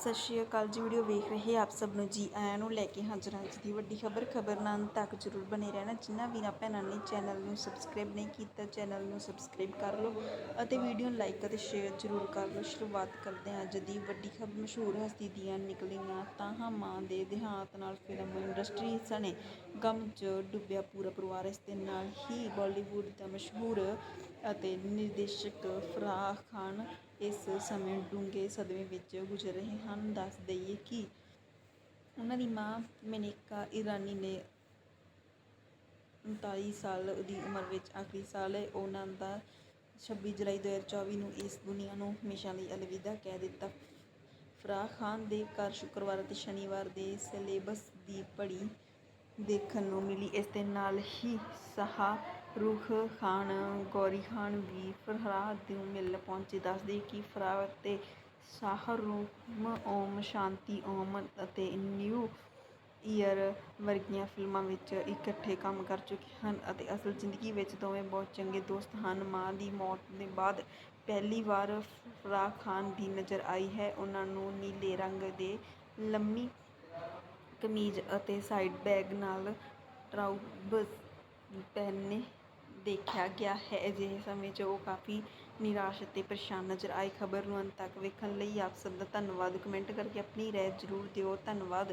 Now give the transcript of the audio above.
ਸਤਿ ਸ਼੍ਰੀ ਅਕਾਲ ਜੀ, ਵੀਡੀਓ ਵੇਖ ਰਹੇ ਆਪ ਸਭ ਨੂੰ ਜੀ। ਆਇਆਂ ਨੂੰ ਲੈ ਕੇ ਹਾਜ਼ਰ ਹਾਂ ਅੱਜ ਦੀ ਵੱਡੀ ਖਬਰ। ਖਬਰ ਨਾਲ ਅੰਤ ਤੱਕ ਜ਼ਰੂਰ ਬਣੇ ਰਹਿਣਾ। ਜਿਨ੍ਹਾਂ ਵੀਰਾਂ ਭੈਣਾਂ ਨੇ ਚੈਨਲ ਨੂੰ ਸਬਸਕ੍ਰਾਈਬ ਨਹੀਂ ਕੀਤਾ, ਚੈਨਲ ਨੂੰ ਸਬਸਕ੍ਰਾਈਬ ਕਰ ਲਓ ਅਤੇ ਵੀਡੀਓ ਨੂੰ ਲਾਈਕ ਅਤੇ ਸ਼ੇਅਰ ਜ਼ਰੂਰ ਕਰ ਲਓ। ਸ਼ੁਰੂਆਤ ਕਰਦੇ ਹਾਂ ਅੱਜ ਦੀ ਵੱਡੀ ਖਬਰ। ਮਸ਼ਹੂਰ ਹਸਤੀ ਦੀਆਂ ਨਿਕਲੀਆਂ ਤਾਹਾਂ ਮਾਂ ਦੇ ਦੇਹਾਂਤ ਨਾਲ ਫਿਲਮ ਇੰਡਸਟਰੀ ਸਣੇ। ਗਮ 'ਚ ਡੁੱਬਿਆ ਪੂਰਾ ਪਰਿਵਾਰ। ਇਸ ਦੇ ਨਾਲ ਹੀ ਬਾਲੀਵੁੱਡ ਦਾ ਮਸ਼ਹੂਰ ਅਤੇ ਨਿਰਦੇਸ਼ਕ ਫਰਾਹ ਖਾਨ ਇਸ ਸਮੇਂ ਡੂੰਘੇ ਸਦਮੇ ਵਿੱਚ ਗੁਜ਼ਰ ਰਹੇ ਹਨ। ਦੱਸ ਦਈਏ ਕਿ ਉਹਨਾਂ ਦੀ ਮਾਂ ਮਨੇਕਾ ਈਰਾਨੀ ਨੇ 39 ਸਾਲ ਦੀ ਉਮਰ ਵਿੱਚ ਆਖਰੀ ਸਾਲ ਹੈ। ਉਹਨਾਂ ਦਾ 26 ਜੁਲਾਈ 2024 ਨੂੰ ਇਸ ਦੁਨੀਆ ਨੂੰ ਹਮੇਸ਼ਾ ਲਈ ਅਲਵਿਦਾ ਕਹਿ ਦਿੱਤਾ। ਫਰਾਹ ਖਾਨ ਦੇ ਘਰ ਸ਼ੁੱਕਰਵਾਰ ਅਤੇ ਸ਼ਨੀਵਾਰ ਦੇ ਸਿਲੇਬਸ ਦੀ ਪੜੀ ਦੇਖਣ ਨੂੰ ਮਿਲੀ। ਇਸ ਦੇ ਨਾਲ ਹੀ ਸਹਾ ਸ਼ਾਹਰੁਖ ਖਾਨ ਗੌਰੀ ਖਾਨ ਵੀ ਫਰਾਹ ਨੂੰ ਮਿਲਣ ਪਹੁੰਚੇ। ਦੱਸਦੇ ਕਿ ਫਰਾਹ ਅਤੇ ਸ਼ਾਹਰੁਖ, ਓਮ ਸ਼ਾਂਤੀ, ਓਮ ਅਤੇ ਨਿਊ ਈਅਰ ਵਰਗੀਆਂ ਫਿਲਮਾਂ ਵਿੱਚ ਇਕੱਠੇ ਕੰਮ ਕਰ ਚੁੱਕੇ ਹਨ ਅਤੇ ਅਸਲ ਜ਼ਿੰਦਗੀ ਵਿੱਚ ਦੋਵੇਂ ਬਹੁਤ ਚੰਗੇ ਦੋਸਤ ਹਨ। ਮਾਂ ਦੀ ਮੌਤ ਦੇ ਬਾਅਦ ਪਹਿਲੀ ਵਾਰ ਫਰਾਹ ਖਾਨ ਦੀ ਨਜ਼ਰ ਆਈ ਹੈ। ਉਹਨਾਂ ਨੂੰ ਨੀਲੇ ਰੰਗ ਦੇ ਲੰਮੀ ਕਮੀਜ਼ ਅਤੇ ਸਾਈਡ ਬੈਗ ਨਾਲ ਟਰਾਊਜ਼ਰ ਪਹਿਨੇ ਦੇਖਿਆ ਗਿਆ ਹੈ। ਅਜਿਹੇ ਸਮੇਂ 'ਚ ਉਹ ਕਾਫੀ ਨਿਰਾਸ਼ ਅਤੇ ਪਰੇਸ਼ਾਨ ਨਜ਼ਰ ਆਏ। ਖਬਰ ਨੂੰ ਅੰਤ ਤੱਕ ਵੇਖਣ ਲਈ ਆਪ ਸਭ ਦਾ ਧੰਨਵਾਦ। ਕਮੈਂਟ ਕਰਕੇ ਆਪਣੀ ਰਾਏ ਜ਼ਰੂਰ ਦਿਓ। ਧੰਨਵਾਦ।